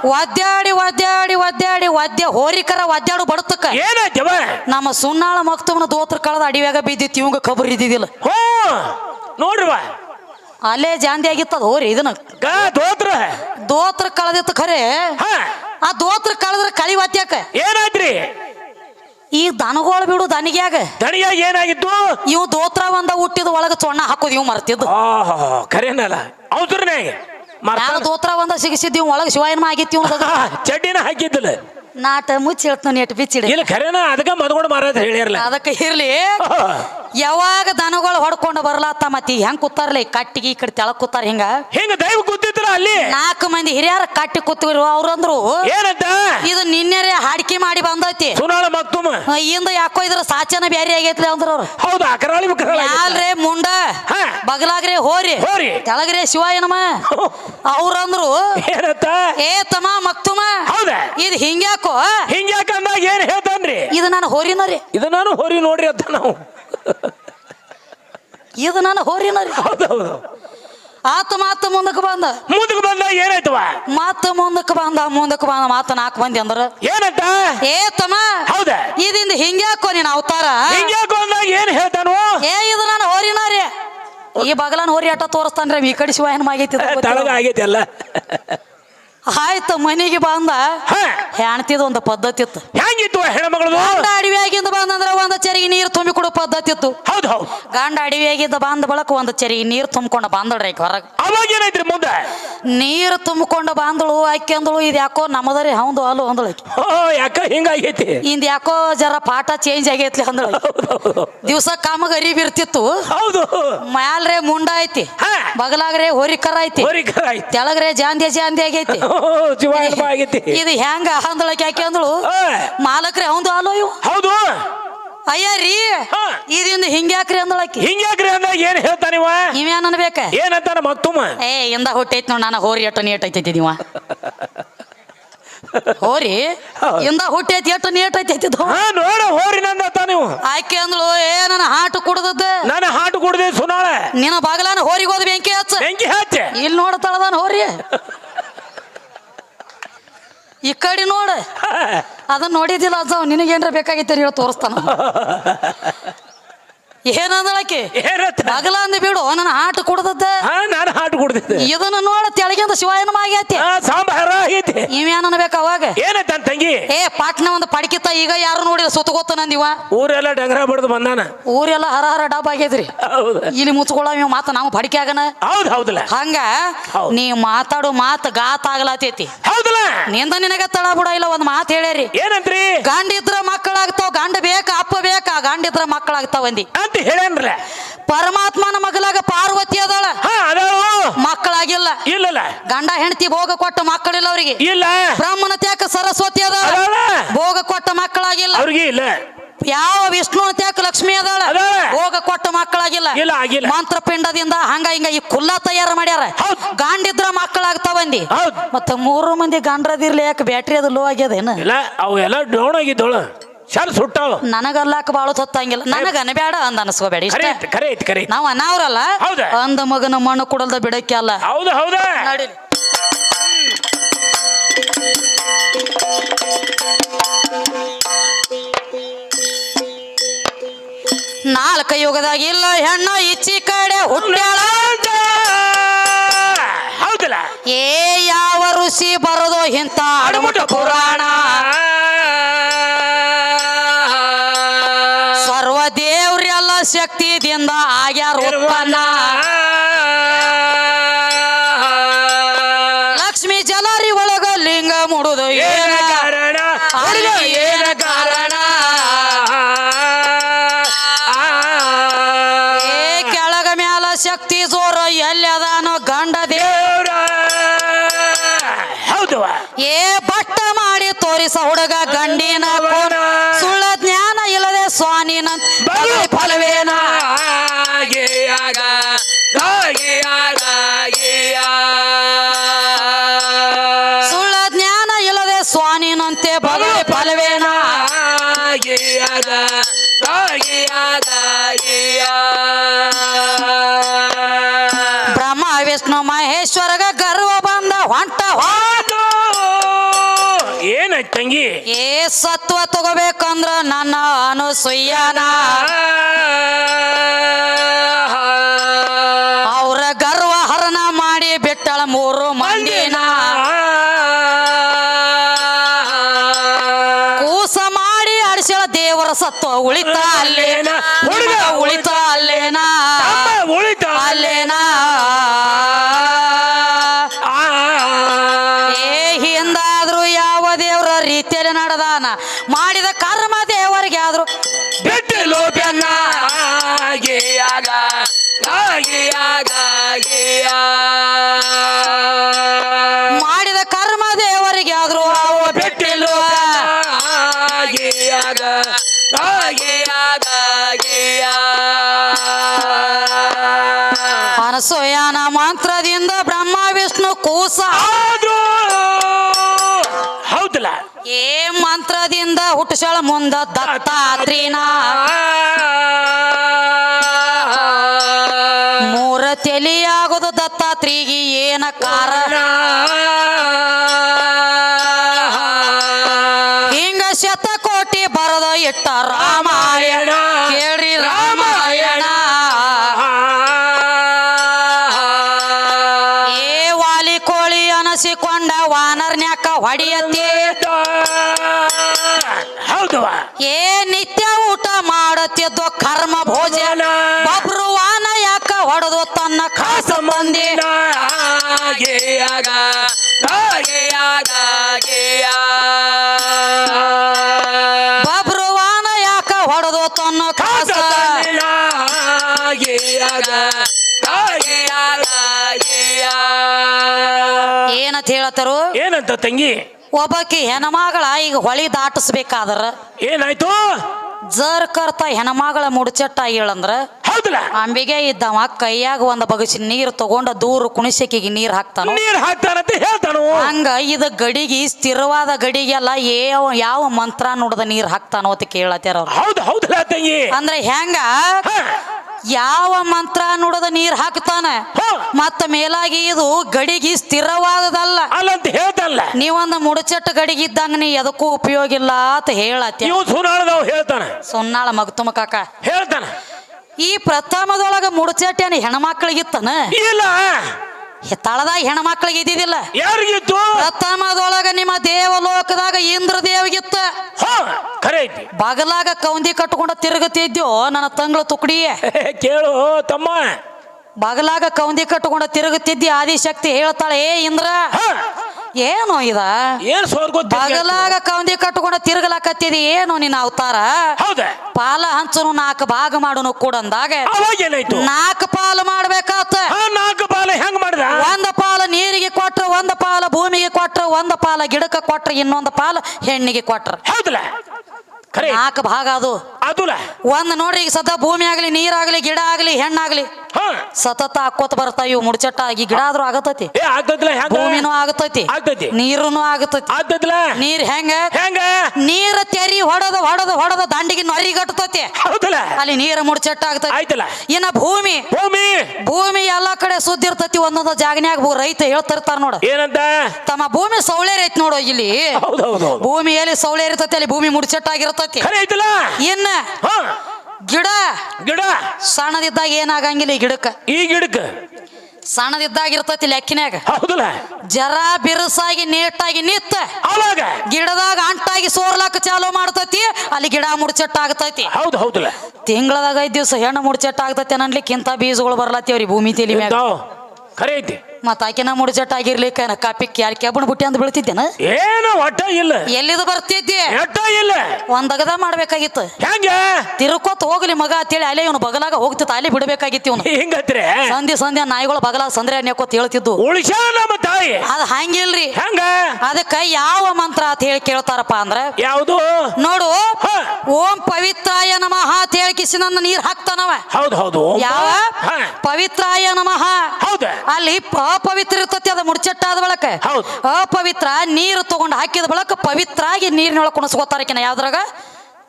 ವಾದ್ಯಾಡಿ ಒದ್ದಾಡಿ ಒದ್ದಾಡಿ ಒದ್ದೆ ಹೋರಿಕರ ಒದ್ದಾಡು ಬಡತಕ್ಕ ಏನಾಯ್ತವ? ನಮ್ಮ ಸುನ್ನಾಳ ಮಕ್ತವನ ದೋತ್ರ ಕಳದ ಅಡಿವ್ಯಾಗ ಬಿದ್ದಿತ್ತು ಇವಂಗ ಕಬರ್ ಇದ್ದಿದ್ದಿಲ್ಲ. ಹ್ಞೂ ನೋಡ್ರಿವ? ಅಲ್ಲೇ ಜಾಂದಿ ಆಗಿತ್ತದ ಹೋರಿ ಇದನ್ನ. ಕಾ ದೋತ್ರ. ದೋತ್ರ ಕಳೆದಿತ್ತು ಖರೆ. ಹಾ. ಆ ದೋತ್ರ ಕಳೆದ್ರ ಕಳಿ ವಾತ್ಯಾಕ ಏನಾಯ್ತ್ರಿ ಈ ದನಗೋಳ ಬಿಡು ದನಿಗ್ಯಾಗ. ದನಿಯಾಗ ಏನಾಗಿತ್ತು? ಇವು ದೋತ್ರ ಒಂದ ಹುಟ್ಟಿದ ಒಳಗ ಚೊಣ್ಣ ಹಾಕೋದು ಇವ್ ಮರ್ತಿದ್ದು. ಆಹಾ ಕರೇನಲ್ಲ ಅವಸರನ್ಯಾಗ ಯಾವ ದೋತ್ರ ಒಂದ ಸಿಗಿಸಿದ್ ಇವ್ ಒಳಗ ಶಿವಾಯನ ಆಗಿತ್ತು ಇವ್ ಚಡ್ಡಿನ ಹಾಕಿದ್ದಿಲ್ಲ. ನಾಟ ಮುಚ್ಚಿ ಹೇಳ್ತಾನ ನೆಟ್ ಬಿಚ್ಚಿಡಿ. ಇಲ್ಲ ಖರೇನ? ಅದಕ್ಕೆ ಮದ್ಕೊಂಡು ಮಾರಾಯ್ತು ಹೇಳಿರಲ್ಲ ಅದಕ್ಕೆ ಇರ್ಲಿ. ಯಾವಾಗ ದನಗಳು ಹೊಡ್ಕೊಂಡು ಬರ್ಲಾತ ಮತ್ತಿ ಹೆಂಗ್ ಕೂತಾರಲ್ಲ ಈ ಕಟ್ಟಿಗೆ ಈ ಕಡೆ ತೆಳಗ್ ಕೂತಾರ ಹಿಂಗ. ಹಿಂಗ ದೈವ ಕೂತಿದ್ರ ಅಲ್ಲಿ? ನಾಲ್ಕು ಮಂದಿ ಹಿರಿಯರ ಕಟ್ಟಿ ಕೂತಿರು ಅವ್ರಂದ್ರು. ಏನಂತ? ಇದು ನಿನ್ನೆರೆ ಹಾಡಿಕೆ ಮಾಡಿ ಬಂದೈತಿ. ಸುನಾಳ ಮಕ್ತುಮ. ಇಂದ ಯಾಕೋ ಇದ್ರ ಸಾಚನ ಬ್ಯಾರಿ ಆಗೈತ್ರಿ ಅಂದ್ರ ಅವ್ರು. ಹೌದು ಅಕರಾಳಿ ಕರಾಳಿ ಮ್ಯಾಲ್ರೆ ಮುಂಡ. ಬಗಲಾಗ್ರೆ ಹೋರಿ. ಹೋರಿ. ಶಿವ ಏನಮ್ಮ ಅವ್ರಂದ್ರು ಏನಂತ? ಏ ತಮ್ಮ ಮಕ್ತುಮ. ಹೌದಾ? ಇದು ಹಿಂಗ್ಯಾಕೋ ಹಿಂಗ್ಯಾಕ ಏನು ಏನ್ ಹೇಳ್ತಾನ್ರಿ? ಇದು ನಾನು ಹೋರಿನ ರೀ ಇದು ನಾನು ಹೊರಿ ನೋಡ್ರಿ ಅಂತ ನಾವು. ಇದು ನಾನು ಹೋರಿನ ರೀ ಹೌದೌದು. ಆತ ಮಾತು ಮುಂದಕ್ಕೆ ಬಂದ. ಮುಂದಕ್ಕೆ ಬಂದ ಏನಾಯ್ತವ? ಮಾತು ಮುಂದಕ್ಕೆ ಬಂದ ಮುಂದಕ್ಕೆ ಬಂದ ಮಾತ ನಾಲ್ಕು ಮಂದಿ ಅಂದ್ರ. ಏನಂತ? ಏ ತಮ್ಮ ಹೌದ. ಇದಿಂದ ಹಿಂಗ್ಯಾಕೋ ನೀನ್ ಅವತಾರ? ಹಿಂಗ್ಯಾಕೋ ಅಂದಾಗ ಏನ್ ಹೇಳ್ತಾನು? ಏ ಇದು ನಾನು ಹೋರಿನ ರೀ ಈ ಬಗಲನ್ ಹೋರಿ ಆಟ ತೋರಿಸ್ತಾನ್ರಿ ಈ ಕಡೆ ಶಿವ ಏನ್ ಆಗೈತಿ ತಳಗ ಆಗೈತಿ ಅಲ್ಲ. ಆಯ್ತು ಮನೆಗೆ ಬಂದ. ಹೆಣ್ತಿದ ಒಂದು ಪದ್ಧತಿ ಇತ್ತು. ಹೆಂಗಿತ್ತು ಹೆಣ್ಮಗಳು ಗಂಡ ಅಡವಿಯಾಗಿಂದ ಬಂದಂದ್ರ ಒಂದ್ ಚರಿಗೆ ನೀರು ತುಂಬಿ ಕೊಡೋ ಪದ್ಧತಿ ಇತ್ತು. ಹೌದು ಹೌದು. ಗಂಡ ಅಡವಿಯಾಗಿದ್ದ ಬಂದ ಬಳಕ ಒಂದ್ ಚರಿಗೆ ನೀರು ತುಂಬಿಕೊಂಡು ಬಂದಳ್ರಿ ಈಗ ಹೊರಗೆ. ಅವಾಗ ಏನಾಯ್ತ್ರಿ ಮುಂದೆ? ನೀರು ತುಂಬಿಕೊಂಡು ಬಂದಳು ಆಕೆಂದಳು ಇದು ಯಾಕೋ ನಮ್ಮದರಿ ಹೌದು ಅಲ್ಲು ಅಂದಳು ಓ ಯಾಕ ಹಿಂಗಾಗೈತಿ? ಇಂದ ಯಾಕೋ ಜರ ಪಾಠ ಚೇಂಜ್ ಆಗೈತಿ ಅಂದಳು ದಿವಸ ಕಾಮಗ ಅರಿಬಿ ಇರ್ತಿತ್ತು. ಹೌದು. ಮ್ಯಾಲ್ರೆ ಮುಂಡ ಐತಿ. ಬಗಲಾಗ್ರೆ ಹೋರಿಕರ ಐತಿ. ಹೊರಿಕರ ಐತಿ. ತೆಳಗ್ರೆ ಜಾಂದಿ ಜಾಂದಿ ಆಗೈತಿ. ಜೀವ ಏನಪ್ಪ ಆಗೈತಿ ಇದು ಹೆಂಗ ಅಂದಳಕ್ಕೆ ಯಾಕೆ ಅಂದಳು? ಆ, ಮಾಲಕ್ರೆ ಅವಂದು ಹಾಲು ಇವು? ಹೌದು. ಅಯ್ಯ ರೀ ಹಾ. ಇದರಿಂದ ಹಿಂಗ್ಯಾಕ್ರಿ ಅಂದಳಕ್ಕೆ. ಹಿಂಗ್ಯಾಕ್ರಿ ಅಂದಾಗ ಏನ್ ಹೇಳ್ತಾನಿವ ನೀವೇನ್ ಅನ್ಬೇಕ? ಏನಂತಾನ ಮತ್ತುಮ್ಮ ಏ ಇಂದ ಹುಟ್ಟೈತ್ ನೋಡ್ ನಾನು ಹೋರಿ ಎಟ್ಟು ನೀಟ್ ಐತೈತಿ ನೀವ ಹೋರಿ. ಇಂದ ಹುಟ್ಟೈತಿ ಎಟ್ಟು ನೀಟ್ ಐತೈತಿ ಹಾ ನೋಡ ಹೋರಿ ನಂದ ನೀವು ಆಕೆ ಅಂದ್ಳು ಏ ನನ್ನ ಹಾಟು ಕುಡ್ದದ್ದು. ನನ್ನ ಹಾಟು ಕುಡ್ದೆ ಸುನಾಳ. ನಿನ್ನ ಬಾಗಲಾನ ಹೋರಿಗೆ ಹೋದ್ ಬೆಂಕಿ ಹಚ್ಚ. ಬೆಂಕಿ ಹಚ್ಚೆ. ಇಲ್ಲಿ ನೋಡ್ತಾಳದಾನ ಹೋರಿ. ಈ ಕಡೆ ನೋಡ. ಅದನ್ನ ನೋಡಿದಿಲ್ಲ ಅಜ್ಜ ನಿನಗೇನ್ರ ಬೇಕಾಗಿತ್ತು ಹೇಳಿ ತೋರಿಸ್ತಾನ. ಏನಂದಳಕಿ? ಏನಂತ? ಬಗಲ ಅಂದ ಬಿಡು ನನ್ನ ಆಟ ಕುಡ್ದದ್ದ. ಹಾ ನಾನು ಆಟ ಕುಡ್ದಿದ್ದೆ. ಇದನ್ನ ನೋಡ ತೆಳಗಿಂದ ಶಿವಾಯನ ಆಗೈತಿ ಹಾ ಸಾಂಬಾರ ಆಗೈತಿ ಇವೇನ್ ಅನ್ಬೇಕ ಅವಾಗ? ಏನಂತ ತಂಗಿ? ಏ ಪಾಟ್ನ ಒಂದು ಪಡಕಿತ್ತ ಈಗ ಯಾರು ನೋಡಿದ ಸುತ್ತಗೋತ ನಂದಿವ ಊರೆಲ್ಲ ಡಂಗರ ಬಡ್ದು ಬಂದಾನ. ಊರೆಲ್ಲ ಹರ ಹರ ಡಬ್ ಆಗೈತ್ರಿ ಹೌದು. ಇಲ್ಲಿ ಮುಚ್ಕೊಳ್ಳ ಮಾತು ನಾವು ಪಡಿಕೆ ಆಗನ? ಹೌದು ಹೌದಲ್ಲ. ಹಂಗ ಹೌದ್. ನೀ ಮಾತಾಡು ಮಾತು ಗಾತ ಆಗ್ಲಾತೈತಿ. ಹೌದಲ್ಲ. ನಿಂದ ನಿನಗ ತಳ ಬಿಡ ಇಲ್ಲ ಒಂದು ಮಾತು ಹೇಳ್ಯಾರಿ. ಏನಂತ್ರಿ? ಗಂಡ ಇದ್ರ ಮಕ್ಕಳಾಗ್ತಾವ ಗಂಡ ಬೇಕ ಅಪ್ಪ ಬೇಕ ಗಂಡ ಇದ್ರ ಮಕ್ಕಳಾಗ್ತಾವ ಅಂದಿ. ಅಂತ ಹೇಳೇನ್ರಲ್ಲ? ಪರಮಾತ್ಮನ ಮಗಲಾಗ ಪಾರ್ವತಿ ಅದಾಳ. ಹಾ ಅದಾವು ಮಕ್ಕಳಾಗಿಲ್ಲ. ಇಲ್ಲಲ್ಲ. ಗಂಡ ಹೆಂಡತಿ ಭೋಗ ಕೊಟ್ಟ ಮಕ್ಕಳಿಲ್ಲ ಅವರಿಗೆ. ಇಲ್ಲ. ಬ್ರಾಹ್ಮಣ ತ್ಯಾಕ ಸರಸ್ವತಿ ಅದಾಳ. ಅದಾಳ. ಭೋಗ ಕೊಟ್ಟ ಮಕ್ಕಳಾಗಿಲ್ಲ. ಅವ್ರಿಗೆ ಇಲ್ಲ. ಯಾವ ವಿಷ್ಣು ತ್ಯಾಕ ಲಕ್ಷ್ಮಿ ಅದಾಳ? ಅದಾಳ. ಭೋಗ ಕೊಟ್ಟ ಮಕ್ಕಳಾಗಿಲ್ಲ. ಇಲ್ಲ ಆಗಿಲ್ಲ. ಮಂತ್ರ ಪಿಂಡದಿಂದ ಹಂಗ ಹಿಂಗ ಈ ಕುಲ್ಲ ತಯಾರು ಮಾಡ್ಯಾರ. ಹೌದ್. ಗಂಡಿದ್ರ ಮಕ್ಕಳಾಗ್ತಾವಂದಿ ಹೌದ್. ಮತ್ತ ಮೂರು ಮಂದಿ ಗಂಡ್ರದಿರ್ಲಿ ಯಾಕೆ ಬ್ಯಾಟ್ರಿ ಅದು ಲೋ ಆಗ್ಯದೇನು ಇಲ್ಲ ಅವೆಲ್ಲ ಡೌನ್ ಆಗಿದ್ದವಳು. ಶಾಲ ಸುಟ್ಟಾವ ನನಗಲ್ಲಾಕ ಬಾಳು ಸತ್ತಂಗಿಲ್ಲ ನನಗ ಅನಬೇಡ ಅಂದ ಅನಸ್ಕೋಬೇಡಿ ಕರೆ ಐತಿ ಕರೆ ಐತಿ ಕರೆ ಐತಿ. ನಾವ್ ಅನಾವ್ರಲ್ಲ ಹೌದಾ? ಅಂದ ಮಗನ ಮಣ್ಣು ಕುಡಲ್ದ ಬಿಡಕ್ಕೆ ಅಲ್ಲ. ಹೌದು ಹೌದಾ. ನಾಲ್ಕ ಯುಗದಾಗ ಇಲ್ಲ ಹೆಣ್ಣು ಇಚ್ಚಿ ಕಡೆ ಹುಟ್ಟ್ಯಾಳ. ಹೌದಲ್ಲ. ಏ ಯಾವ ಋಷಿ ಬರದೋ ಇಂತ ಅಡಮುಟ ಪುರಾಣ. ಶಕ್ತಿದಿಂದ ಆಗ್ಯಾರ ಉತ್ಪನ್ನ ಲಕ್ಷ್ಮಿ ಜನರಿ ಒಳಗ ಲಿಂಗ ಮುಡುದು ಏನ ಕಾರಣ? ಏನ ಕಾರಣ? ಕೆಳಗ ಮ್ಯಾಲ ಶಕ್ತಿ ಜೋರ ಎಲ್ಲಿ ಅದಾನೋ ತಂಗಿ. ಏ ಸತ್ವ ತಗೋಬೇಕಂದ್ರ ನನ್ನ ಅನುಸೂಯನ. ಅವ್ರ ಗರ್ವ ಹರಣ ಮಾಡಿ ಬಿಟ್ಟಳ ಮೂರು ಮಂದಿನ. ಕೂಸ ಮಾಡಿ ಅಡಿಸಳ ದೇವರ ಸತ್ವ ಉಳಿತ ಅಲ್ಲೇನ ಬ್ರಹ್ಮ ವಿಷ್ಣು ಕೂಸ. ಆದ್ರೂ ಹೌದಲ್ಲ? ಏ ಮಂತ್ರದಿಂದ ಹುಟ್ಟಿಸಳ ಮುಂದ ದತ್ತಾತ್ರಿನ. ಮೂರ ತೆಲಿಯಾಗುದು ದತ್ತಾತ್ರಿಗೆ ಏನ ಕಾರಣ ಕರ್ಮ ಭೋಜನ ಬಬ್ರುವಾನ ಯಾಕ ಹೊಡೆದು ತನ್ನ ಖಾಸ ಮಂದಿ ಆಗಿಯಾಗ ಆಗಿಯಾಗ ಆಗಿಯ ಬಬ್ರುವಾನ ಯಾಕ ಹೊಡೆದು ತನ್ನ ಖಾಸ ಏನಂತ ಹೇಳತ್ತಾರು ಏನಂತ ತಂಗಿ? ಒಬ್ಬಕಿ ಹೆಣ್ಮಗಳ ಈಗ ಹೊಳಿ ದಾಟಿಸ್ಬೇಕಾದ್ರ? ಏನಾಯ್ತು? ಜರ್ ಕರ್ತ ಹೆಣ್ಮಗಳ ಮುಡ್ಚಟ್ಟ ಹೇಳಂದ್ರ ಹೌದಲ್ಲ. ಅಂಬಿಗೆ ಇದ್ದವ ಕೈಯಾಗ ಒಂದ್ ಬಗಸಿ ನೀರ್ ತಗೊಂಡ ದೂರ ಕುಣಿಸಕಿಗೆ ನೀರ್ ಹಾಕ್ತಾನ? ನೀರ್ ಹಾಕ್ತಾನಂತ ಹೇಳ್ತಾನು? ಹಂಗ ಇದ ಗಡಿಗೆ ಸ್ಥಿರವಾದ ಗಡಿಗೆಲ್ಲ ಯಾವ ಯಾವ ಮಂತ್ರ ನೋಡದ ನೀರ್ ಹಾಕ್ತಾನೋ ಅಂತ ಕೇಳತ್ತಾರ ಹೌದು ಹೌದಲ್ಲ ತಂಗಿ. ಅಂದ್ರೆ ಹೆಂಗ? ಯಾವ ಮಂತ್ರ ನೋಡದ ನೀರ್ ಹಾಕ್ತಾನೆ. ಮತ್ತ ಮೇಲಾಗಿ ಇದು ಗಡಿಗೆ ಸ್ಥಿರವಾದದಲ್ಲ. ಅಲ್ಲಂತ ಹೇಳ್ತಲ್ಲ. ನೀವೊಂದು ಮುಡಚಟ್ಟ ಗಡಿಗೆ ಇದ್ದಂಗ ನೀ ಎದಕ್ಕೂ ಉಪಯೋಗ ಇಲ್ಲ ಅಂತ ಹೇಳತ್ತಿ ಇವ್ ಸುನಾಳದವ್ ಹೇಳ್ತಾನ. ಸುನ್ನಾಳ ಮಗತುಮ ಕಾಕ. ಹೇಳ್ತಾನೆ. ಈ ಪ್ರಥಮದೊಳಗ ಮುಡಚಟ್ಟೆ ಹೆಣ್ಮಕ್ಳಿಗಿತ್ತನ? ಇಲ್ಲ. ತಳದಾಗ ಹೆಣ್ಮಕ್ಳಿಗೆ ಇದ್ದಿದ್ದಿಲ್ಲ. ಯಾರಿಗಿತ್ತು? ಪ್ರಥಮದೊಳಗ ನಿಮ್ಮ ದೇವಲೋಕದಾಗ ಇಂದ್ರ ದೇವಗಿತ್ತ ಹಾ ಖರೆ ಐತಿ. ಬಗಲಾಗ ಕೌಂದಿ ಕಟ್ಟಕೊಂಡ ತಿರುಗತಿದ್ಯೋ ನನ್ನ ತಂಗಳ ತುಕಡಿ ಕೇಳು ತಮ್ಮ. ಬಗಲಾಗ ಕೌಂದಿ ಕಟ್ಕೊಂಡ ತಿರುಗುತ್ತಿದ್ದಿ ಆದಿಶಕ್ತಿ ಹೇಳ್ತಾಳೆ ಏ ಇಂದ್ರ ಏನು ಇದ? ಏನ್ ಬಗಲಾಗ ಕೌಂದಿ ಕಟ್ಕೊಂಡ ತಿರುಗಲಾಕತ್ತಿದಿ ಏನು ನಿನ್ನ ಅವತಾರ? ಹೌದ. ಪಾಲ ಹಂಚನು ನಾಲ್ಕು ಭಾಗ ಮಾಡುನು ಕೂಡ ಅಂದಾಗ ಅವಾಗ ಏನಾಯ್ತು? ನಾಲ್ಕು ಪಾಲು ಮಾಡ್ಬೇಕಾತ. ಮಾಡಿದ ಒಂದ ಪಾಲ ನೀರಿಗೆ ಕೊಟ್ರ ಒಂದ ಪಾಲ ಭೂಮಿಗೆ ಕೊಟ್ರ ಒಂದ ಪಾಲ ಗಿಡಕ್ಕೆ ಕೊಟ್ರ ಇನ್ನೊಂದು ಪಾಲ ಹೆಣ್ಣಿಗೆ ಕೊಟ್ರ. ಹೌದಲ್ಲ ಖರೆ. ನಾಲ್ಕು ಭಾಗ ಅದು. ಅದುಲ. ಒಂದ್ ನೋಡ್ರಿ ಈಗ ಸದಾ ಭೂಮಿ ಆಗ್ಲಿ ನೀರಾಗ್ಲಿ ಗಿಡ ಆಗ್ಲಿ ಹೆಣ್ಣಾಗ್ಲಿ ಹಾ. ಸತತ ಹಾಕೋತ ಬರ್ತಾ ಇವು ಮುಡ್ಚಟ್ಟ. ಆಗಿ ಗಿಡ ಆದ್ರೂ ಆಗತೈತಿ. ಏ ಆಗ್ತದ್ಲ ಹೆಂಗ? ಭೂಮಿನೂ ಆಗತೈತಿ. ಆಗ್ತೈತಿ. ನೀರುನು ಆಗತೈತಿ. ಆಗ್ತದ್ಲ ನೀರ್ ಹೆಂಗ? ಹೆಂಗ? ನೀರ ತೆರಿ ಹೊಡೆದ ಹೊಡೆದ ಹೊಡೆದ ದಂಡಿಗೆ ನೊರಿಗಟ್ಟತೈತಿ. ಹೌದಲ್ಲ. ಅಲ್ಲಿ ನೀರ ಮುಡ್ಚಟ್ಟ ಆಗ್ತೈತಿ. ಆಯ್ತಲ್ಲ. ಇನ್ನ ಭೂಮಿ. ಭೂಮಿ. ಭೂಮಿ ಎಲ್ಲಾ ಕಡೆ ಸುದ್ದಿ ಇರ್ತೈತಿ ಒಂದೊಂದು ಜಾಗನ್ಯಾಗ ರೈತ ಹೇಳ್ತಿರ್ತಾರ ನೋಡ. ಏನಂತ? ತಮ್ಮ ಭೂಮಿ ಸೌಳೇರ್ ಐತಿ ನೋಡು ಇಲ್ಲಿ. ಹೌದು ಹೌದು ಭೂಮಿಯಲ್ಲಿ ಸೌಳೇರ್ ಇರ್ತೈತಿ ಅಲ್ಲಿ ಭೂಮಿ ಮುಡ್ಚಟ್ಟಾಗಿರ್ತೈತಿ ಖರೆ ಐತಲ್ಲ? ಹಾ. ಗಿಡ. ಗಿಡ. ಸಣ್ಣದಿದ್ದಾಗ ಏನಾಗಂಗಿಲ್ಲ ಈ ಗಿಡಕ್ಕ. ಈ ಗಿಡಕ್ಕ. ಸಣ್ಣದಿದ್ದಾಗ ಇರ್ತೈತಿ ಲೆಕ್ಕಿನಾಗ ಹೌದಲ್ಲ? ಜರ ಬಿರುಸಾಗಿ ನೀಟಾಗಿ ನಿತ್ತ. ಅವಾಗ ಗಿಡದಾಗ ಅಂಟಾಗಿ ಸೋರ್ಲಾಕ ಚಾಲೋ ಮಾಡ್ತೈತಿ ಅಲ್ಲಿ ಗಿಡ ಮುಡ್ಚಟ್ಟ ಆಗ್ತೈತಿ ಹೌದು ಹೌದಲ್ಲ. ತಿಂಗಳದಾಗ ಐದ್ ದಿವಸ ಹೆಣ್ಣು ಮುಡ್ಚಟ್ಟ ಆಗ್ತೈತಿ ಅನ್ನಲಿಕ್ಕಿಂತ ಬೀಜಗಳು ಬರ್ಲತ್ತೇವ್ರಿ ಭೂಮಿ ತಲಿ ಮ್ಯಾಗ. ಖರೆ ಐತಿ. ಮತ್ತ ಆಕಿನ ಆಗಿರ್ಲಿಕ್ಕ ಕಾಪಿ ಕ್ಯಾಲ್ ಕೆಬ್ಬಣ ಬುಟ್ಟಿ ಅಂತ ಬೀಳ್ತಿದ್ದೇನ? ಏನು ಒಟ್ಟ ಇಲ್ಲ. ಎಲ್ಲಿದು ಬರ್ತಿದ್ದಿ? ಎಟ್ಟ ಇಲ್ಲ. ಒಂದಗದ ಮಾಡ್ಬೇಕಾಗಿತ್ತು. ಹೆಂಗ? ತಿರುಕೋತ್ ಹೋಗ್ಲಿ ಮಗ ಅಂತೇಳಿ ಅಲ್ಲೇ ಇವನು ಬಗಲಾಗ ಹೋಗ್ತಿತ್ತು ಅಲ್ಲಿ ಬಿಡ್ಬೇಕಾಗಿತ್ತು ಇವನು. ಹಿಂಗತ್ರೆ? ಸಂಧಿ ಸಂಧ್ಯಾ ನಾಯಿಗಳು ಬಗಲಾಗ ಸಂದ್ರೆ ನೆಕ್ಕೋತ್ ಹೇಳ್ತಿದ್ದು. ಉಳಿಸ ನಮ್ಮ ತಾಯಿ? ಅದ್ ಹಂಗಿಲ್ರಿ. ಹೆಂಗ? ಅದಕ್ಕ ಯಾವ ಮಂತ್ರ ಅಂತ ಹೇಳಿ ಕೇಳ್ತಾರಪ್ಪ ಅಂದ್ರ ಯಾವುದು? ನೋಡು ಓಂ ಪವಿತ್ರಾಯ ನಮಃ ಅಂತ ಹೇಳಿ ಕಿಸಿ ನನ್ನ ನೀರ್ ಹಾಕ್ತಾನವ. ಹೌದು ಹೌದು. ಯಾವ. ಪವಿತ್ರಾಯ ನಮಃ. ಹೌದ? ಅಲ್ಲಿ ಪ- ಅಪವಿತ್ರ ಇರ್ತತಿ ಅದ ಮುಡ್ಚಟ್ಟಾದ ಬಳಕ ಹೌದು. ಅಪವಿತ್ರ ನೀರು ತಗೊಂಡು ಹಾಕಿದ ಬಳಕ ಪವಿತ್ರ ಆಗಿ ನೀರಿನೊಳಗೆ ಕುಣಸ್ಕೋತಾರಕಿನ ಯಾವ್ದ್ರಾಗ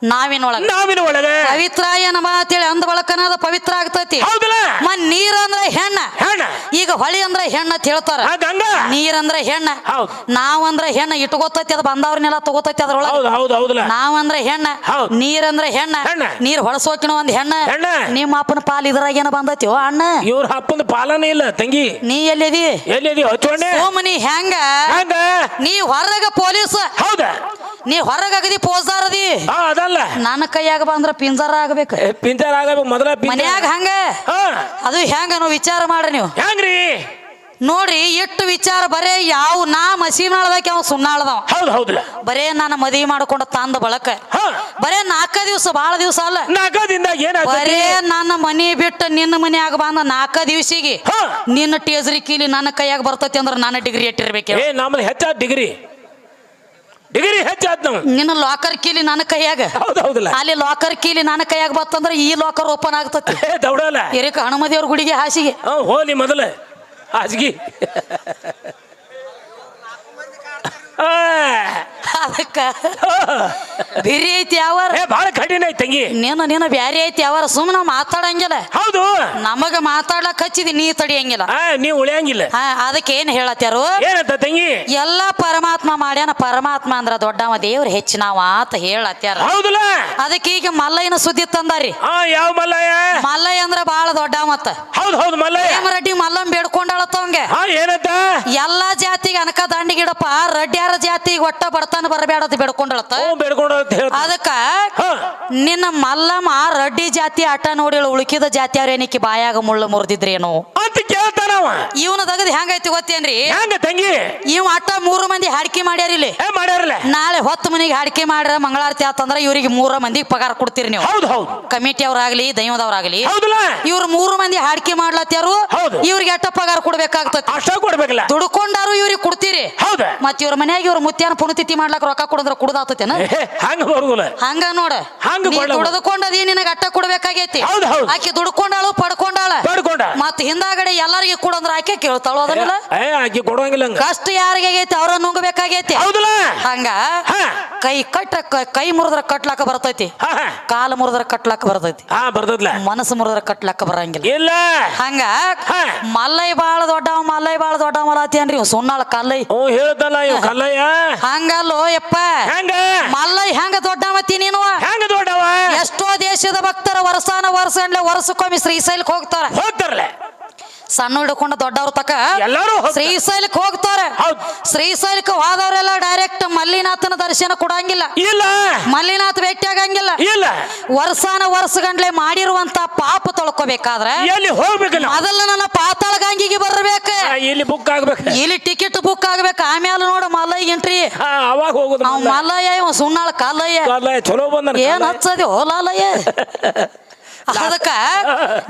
ನಾವಿನ ಒಳಗೆ ನಾವಿನ ಒಳಗ ಪವಿತ್ರಾಯ ನಮ ಅಂತೇಳಿ ಅಂದ ಬಳಕನ ಅದ ಪವಿತ್ರ ಆಗ್ತೈತಿ. ಹೌದಲ್ಲ. ಮನ್ ನೀರ್ ಅಂದ್ರ ಹೆಣ್ಣ. ಹೆಣ್ಣ. ಈಗ ಹೊಳಿ ಅಂದ್ರ ಹೆಣ್ಣ ಅಂತ ಹೇಳ್ತಾರ. ಗಂಗಾ ನೀರ್ ಅಂದ್ರ ಹೆಣ್ಣ. ಹೌದು. ನಾವ್ ಹೆಣ್ಣ ಇಟ್ಕೋತೈತಿ ಅದ ಬಂದವ್ರನ್ನೆಲ್ಲ ತಗೋತೈತಿ ಅದ್ರೊಳಗ. ಹೌದು ಹೌದು ಹೌದಲ್ಲ. ನಾವ್ ಹೆಣ್ಣ. ನೀರ್ ಅಂದ್ರ ಹೆಣ್ಣ. ನೀರ್ ಹೊಳಸೋಕಿನ ಒಂದ್ ಹೆಣ್ಣ. ನಿಮ್ಮ ಅಪ್ಪನ ಪಾಲ್ ಇದ್ರಾಗ ಏನ ಬಂದೈತಿ ಅಣ್ಣ? ಇವ್ರ ಅಪ್ಪನ ಪಾಲನೇ ಇಲ್ಲ ತಂಗಿ. ನೀ ಎಲ್ಲಿದಿ? ಎಲ್ಲಿದಿ ಹಚ್ಚೋಣೆ ಹೆಂಗ? ನೀ ಹೊರಗ ಪೊಲೀಸ್. ಹೌದ. ನೀ ಹೊರಗ ಅಗದಿ ಪೋಸ್ದಾರ್ ಅದಿ. ಹಾ ಅದಲ್ಲ ನನ್ನ ಕೈಯಾಗ ಬಂದ್ರ ಪಿಂಜಾರ ಆಗ್ಬೇಕು. ಪಿಂಜರ ಆಗಬೇಕು ಮೊದಲ ಮನ್ಯಾಗ ಹಂಗ? ಅದು ಹೆಂಗ ನೀವು ವಿಚಾರ ಮಾಡ್ರಿ ನೀವು. ಹೆಂಗ್ರಿ? ನೋಡ್ರಿ ಎಷ್ಟು ವಿಚಾರ ಬರೇ ಯಾವ ನಾ ಮಸೀದ್ ಮಾಡ್ಬೇಕು ಯಾವ ಸುಣ್ಣಾಳ್ದವ ಹೌದು ಹೌದು. ಬರೇ ನಾನು ಮದಿ ಮಾಡ್ಕೊಂಡ ತಂದ ಬಳಕ. ಬರೇ ನಾಲ್ಕ ದಿವಸ ಬಾಳ ದಿವಸ ಅಲ್ಲ. ಏನ ಬರೇ ನನ್ನ ಮನಿ ಬಿಟ್ಟು ನಿನ್ನ ಮನೆಯಾಗ ಬಂದ ನಾಲ್ಕ ದಿವಸಿಗೆ. ನಿನ್ನ ಟೇಜ್ರಿ ಕೀಲಿ ನನ್ನ ಕೈಯಾಗ ಬರ್ತೈತಿ ಅಂದ್ರೆ ನನ್ನ ಡಿಗ್ರಿ ಇಟ್ಟಿರ್ಬೇಕು. ಏ ನಮ್ಮ ಹೆಚ್ಚಾದ ಡಿಗ್ರಿ ಡಿಗ್ರಿ ಹೆಚ್ಚಾದ್ ನಾವು ನಿನ್ನ ಲಾಕರ್ ಕೀಲಿ ನನ್ನ ಕೈಯಾಗ. ಹೌದು ಹೌದಲ್ಲ. ಅಲ್ಲಿ ಲಾಕರ್ ಕೀಲಿ ನನ್ನ ಕೈಯಾಗ ಬತ್ತಂದ್ರ ಈ ಲಾಕರ್ ಓಪನ್ ಆಗ್ತತಿ. ಏ ದೌಡಲ್ಲ. ಎರಿಕ ಹನುಮದೇವ್ರ ಗುಡಿಗೆ ಹಾಸಿಗೆ. ಹಾ ಹೋಲಿ ಮೊದಲ. ಹಾಸಿಗೆ. ಆ, ಅದಕ್ಕ. ಬಿರಿ ಐತಿ ಯಾವಾರ? ಏ ಭಾಳ ಕಠಿಣ ಐತಿ ತಂಗಿ. ನೀನು ನೀನು ಬ್ಯಾರೆ ಐತಿ ಯಾವಾರ? ಸುಮ್ಮನೆ ಮಾತಾಡಂಗಿಲ್ಲ. ಹೌದು. ನಮಗ ಮಾತಾಡ್ಲಕ್ ಹಚ್ಚಿದಿ ನೀ ತಡಿಯಂಗಿಲ್ಲ. ಆ ನೀವ್ ಉಳಿಯಂಗಿಲ್ಲ. ಹಾ ಅದಕ್ಕೆ ಏನ್ ಹೇಳತ್ಯಾರು? ಏನಂತ ತಂಗಿ? ಎಲ್ಲ ಪರಮಾತ್ಮ ಮಾಡ್ಯಾನ ಪರಮಾತ್ಮ ಅಂದ್ರ ದೊಡ್ಡವ ದೇವ್ರ ಹೆಚ್ಚಿನವ ಅಂತ ಹೇಳತ್ಯಾರ. ಹೌದಲ್ಲ? ಅದಕ್ಕೆ ಈಗ ಮಲ್ಲಯ್ಯನ ಸುದ್ದಿ ತಂದಾರಿ. ಯಾವ ಮಲ್ಲಯ್ಯ? ಮಲ್ಲಯ್ಯ ಅಂದ್ರ ಬಾಳ ದೊಡ್ಡ ಮತ್ತ. ಹೌದು ಹೌದು ಮಲ್ಲಯ್ಯ. ರೆಡ್ಡಿ ಮಲ್ಲಂ ಬೇಡ್ಕೊಂಡಾಳತ್ತವಂಗೆ ಹಾ ಏನಂತ? ಎಲ್ಲಾ ಜಾತಿಗೆ ಅನಕ ದಂಡಿಗಿಡಪ್ಪ ರೆಡ್ಡಿಯಾರ ಜಾತಿಗೆ ಒಟ್ಟ ಬಡತನ ಬರಬೇಡತ್ ಬರಬೇಡ ಹ್ಞೂ ಬೇಡ್ಕೊಂಡು ಅಂತ ಹೇಳ್ತ ಅದಕ್ಕ ಹಾ. ನಿನ್ನ ಮಲ್ಲಮ್ಮ ರಡ್ಡಿ ಜಾತಿ ಆಟ ನೋಡಿ ಉಳುಕಿದ ಜಾತಿಯವ್ರ ಏನಕ್ಕೆ ಬಾಯಾಗ ಮುಳ್ಳು ಮುರಿದಿದ್ರೇನು? ಅಂತ ಕೇಳ್ತಾನವ ಇವನ ತಗದ್ ಹೆಂಗೈತಿ ಗೊತ್ತೇನ್ರಿ? ಹೆಂಗ ತಂಗಿ? ಇವ್ ಆಟ ಮೂರು ಮಂದಿ ಹಾಡಿಕೆ ಮಾಡ್ಯಾರ ಇಲ್ಲಿ. ಏ ಮಾಡ್ಯಾರಲ್ಲ? ನಾಳೆ ಹೊತ್ತು ಮನಿಗೆ ಹಾಡಿಕೆ ಮಾಡ್ರ ಮಂಗಳಾರತಿ ಆತಂದ್ರ ಇವ್ರಿಗೆ ಮೂರ ಮಂದಿಗೆ ಪಗಾರ ಕೊಡ್ತೀರಿ ನೀವು. ಹೌದು ಹೌದು. ಕಮಿಟಿ ಅವ್ರಾಗ್ಲಿ ದೈವದವ್ರಾಗ್ಲಿ ಹೌದಲ್ಲ? ಇವ್ರು ಮೂರು ಮಂದಿ ಹಾಡಿಕೆ ಮಾಡ್ಲತ್ತಾರು ಹೌದು. ಇವ್ರಿಗೆ ಎಟ್ಟ ಪಗಾರ ಕೊಡ್ಬೇಕಾಗ್ತತಿ? ಅಷ್ಟ ಕೊಡ್ಬೇಕಲ್ಲ. ದುಡ್ಕೊಂಡಾರು ಇವ್ರಿಗೆ ಕೊಡ್ತೀರಿ. ಮತ್ತೆ ಮತ್ ಇವ್ರ ಮನ್ಯಾಗ ಇವ್ರ ಮುತ್ಯಾನ ಪುಣ್ಯತಿಥಿ ಮಾಡ್ಲಾಕ ರೊಕ್ಕ ಕೊಡದ್ರ ಕುಡ್ದಾತತೇನ? ಏ, ಹಂಗ ಬರುದಿಲ್ಲ ಹಂಗ ನೋಡ. ಹಂಗ ನೀ ಕೊಡ್ಲ- ದುಡ್ಕೊಂಡದಿ ನಿನಗ ಅಟ್ಟ ಕೊಡ್ಬೇಕಾಗೈತಿ? ಹೌದು, ಹೌದು. ಆಕಿ ದುಡ್ಕೊಂಡಾಳು ಪಡ್ಕೊಂಡಾಳ. ಪಡ್ಕೊಂಡ. ಮತ್ ಹಿಂದಾಗಡೆ ಎಲ್ಲಾರಿಗೆ ಕೊಡಂದ್ರ ಆಕೆ ಕೇಳ್ತಾಳು ಅದನ್ನೆಲ್ಲ? ಏ ಆಕಿ ಕೊಡುವಂಗಿಲ್ಲ ಹಂಗ. ಕಷ್ಟ ಯಾರಿಗೆ ಆಗೈತಿ? ಅವ್ರ ನುಂಗಬೇಕಾಗೈತಿ. ಹೌದಲ್ಲ. ಹಂಗ? ಹಾ. ಕೈ ಕಟ್ಟ ಕೈ ಮುರಿದ್ರ ಕಟ್ಲಾಕ ಬರ್ತೈತಿ. ಹಾ ಹಾ. ಕಾಲು ಮುರಿದ್ರ ಕಟ್ಲಾಕ ಬರ್ತೈತಿ. ಹಾ ಬರ್ತದ್ಲ ಮನಸ್ಸು ಮುರಿದ್ರ ಕಟ್ಲಾಕ ಬರಂಗಿಲ್ಲ. ಇಲ್ಲ. ಹಂಗ ಮಲ್ಲೈ ಬಾಳ ದೊಡ್ಡವ ಮಲ್ಲೈ ಬಾಳ ದೊಡ್ಡವ ಅತ್ತೇನ್ರಿ ಸುಣ್ಣಾಳ ಕಲ್ಲೈ ಹ್ಞೂ ಹೇಳ್ದಲ್ಲ ಇವ್ ಕಲ್ಲಯ್ಯ. ಹಂಗಲ್ಲೋ ಯಪ್ಪ. ಹೆಂಗ? ಮಲ್ಲೈ ಹೆಂಗ ದೊಡ್ಡವತ್ತಿ ನೀನು? ಹೆಂಗ ದೊಡ್ಡವ? ಎಷ್ಟೋ ದೇಶದ ಭಕ್ತರ ವರ್ಷಾನ ವರ್ಷ ವರ್ಷಕ್ಕೊಮ್ಮೆ ಶ್ರೀಶೈಲಕ್ಕೆ ಹೋಗ್ತಾರ. ಹೋಗ್ತಾರಲ್ಲ. ಸಣ್ಣ ಹಿಡ್ಕೊಂಡ ದೊಡ್ಡವ್ರ ತಕ ಎಲ್ಲರೂ ಹೋಗ್ತಾರೆ. ಶ್ರೀಶೈಲಕ್ಕೆ ಹೋಗ್ತಾರೆ. ಹೌದ್. ಶ್ರೀಶೈಲಕ್ಕೆ ಹೋದವರೆಲ್ಲ ಡೈರೆಕ್ಟ್ ಮಲ್ಲಿನಾಥನ ದರ್ಶನ ಕೊಡಂಗಿಲ್ಲ. ಇಲ್ಲ. ಮಲ್ಲಿನಾಥ ಭೇಟಿ ಆಗಂಗಿಲ್ಲ. ಇಲ್ಲ. ವರ್ಷಾನ ವರ್ಷ ಗಂಟ್ಲೆ ಮಾಡಿರುವಂತ ಪಾಪ ತೊಳ್ಕೋಬೇಕಾದ್ರೆ ಎಲ್ಲಿ ಮೊದಲ ನನ್ನ ಪಾತಾಳ ಗಂಗಿಗೆ ಬರ್ಬೇಕು. ಆ, ಇಲ್ಲಿ ಬುಕ್ ಆಗ್ಬೇಕು. ಇಲ್ಲಿ ಟಿಕೆಟ್ ಬುಕ್ ಆಗ್ಬೇಕು. ಆಮೇಲೆ ನೋಡ ಮಲ್ಲಯ್ಯ ಎಂಟ್ರಿ ಅವಾಗ ಹೋಗುದು ಅವ್ ಮಲ್ಲಯ್ಯ. ಇವ ಸುಣ್ಣಾಳ ಕಲ್ಲಯ್ಯ ಕಲ್ಲಯ್ಯ ಚಲೋ ಏನ್ ಹಚ್ಚದಿ? ಹೋಲಯ್ಯ ಅದಕ್ಕ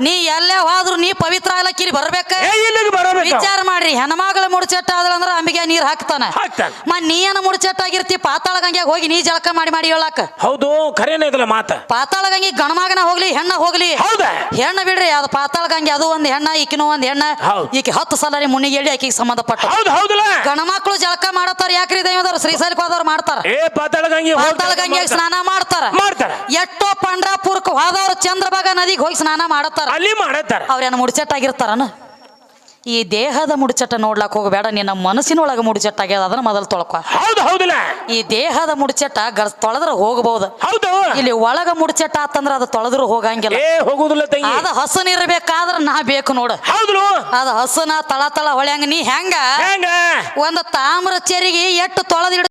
ನೀ ಎಲ್ಲೇ ಹೋದ್ರು ನೀ ಪವಿತ್ರ ಆಗ್ಲಕ್ಕಿರಿ ಬರ್ಬೇಕ? ಏ ಇಲ್ಲಿಗೆ ಬರಬೇಕು. ವಿಚಾರ ಮಾಡ್ರಿ. ಹೆಣ್ಮಗಳ ಮುಡ್ಚೆಟ್ಟ ಆದ್ರಂದ್ರ ಅಂಬಿಗೆ ನೀರ್ ಹಾಕ್ತಾನ. ಹಾಕ್ತಾನ. ಮ ನೀ ಏನ ಮುಡ್ಚೆಟ್ಟ ಆಗಿರ್ತಿ? ಪಾತಾಳ ಗಂಗ್ಯಾಗ ಹೋಗಿ ನೀ ಜಳಕ ಮಾಡಿ ಮಾಡಿ ಹೇಳಾಕ. ಹೌದು ಖರೇನ ಇದಲ್ಲ ಮಾತ? ಪಾತಾಳ ಗಂಗೆ ಗಣಮಗನ ಹೋಗ್ಲಿ ಹೆಣ್ಣ ಹೋಗ್ಲಿ. ಹೌದಾ? ಹೆಣ್ಣ ಬಿಡ್ರಿ ಅದು ಪಾತಾಳ ಗಂಗೆ ಅದು ಒಂದ್ ಹೆಣ್ಣ ಈಕಿನೂ ಒಂದ್ ಹೆಣ್ಣ. ಹೌದ್. ಈಕಿ ಹತ್ತು ಸಲ ರೀ ಮುನ್ನಿಗೆ ಹೇಳಿ ಆಕಿಗೆ ಸಂಬಂಧಪಟ್ಟ. ಹೌದು ಹೌದಲ್ಲ? ಗಣಮಕ್ಳು ಜಳಕ ಮಾಡತ್ತಾರ ಯಾಕ್ರಿ ದೈವದವ್ರು ಶ್ರೀಶೈಲಕ್ಕೆ ಹೋದವ್ರು ಮಾಡ್ತಾರ. ಏ ಪಾತಾಳ ಗಂಗೆ ಪಾತಾಳ ಗಂಗೆಗೆ ಸ್ನಾನ ಮಾಡ್ತಾರ. ಮಾಡ್ತಾರ. ಎಷ್ಟೋ ಪಂಡ್ರಾಪುರಕ್ಕೆ ಹೋದವ್ರು ಚಂದ್ರಭಾಗ ನದಿಗೆ ಹೋಗಿ ಸ್ನಾನ ಮಾಡತ್ತಾರ? ಅಲ್ಲಿ ಮಾಡತ್ತಾರ. ಅವ್ರೇನು ಮುಡ್ಚಟ್ಟಾಗಿರ್ತಾರನ? ಈ ದೇಹದ ಮುಡ್ಚಟ ನೋಡ್ಲಾಕ್ ಹೋಗಬೇಡ ನಿನ್ನ ಮನಸ್ಸಿನೊಳಗೆ ಮುಡ್ಚಟ್ಟಾಗ್ಯದ ಅದನ್ನ ಮೊದಲು ತೊಳಕ. ಹೌದು ಹೌದಲ್ಲ ಈ ದೇಹದ ಮುಡ್ಚಟ ಗರ್ ತೊಳೆದ್ರ ಹೋಗಬಹುದು ಹೌದು. ಇಲ್ಲಿ ಒಳಗ ಮುಡ್ಚಟ ಆತಂದ್ರ ಅದು ತೊಳೆದ್ರು ಹೋಗಂಗಿಲ್ಲ. ಏ ಹೋಗುದಿಲ್ಲ ತಂಗಿ. ಅದ ಹಸನ್ ಇರ್ಬೇಕಾದ್ರ ನಾ ಬೇಕು ನೋಡು. ಹೌದು ಅದ ಹಸನ ತಳ ತಳ ಹೊಳ್ಯಂಗ ನೀ ಹೆಂಗ? ಹೆಂಗ? ಒಂದ್ ತಾಮ್ರ ಚೆರಿಗೆ ಎಟ್ಟು ತೊಳೆದಿಡ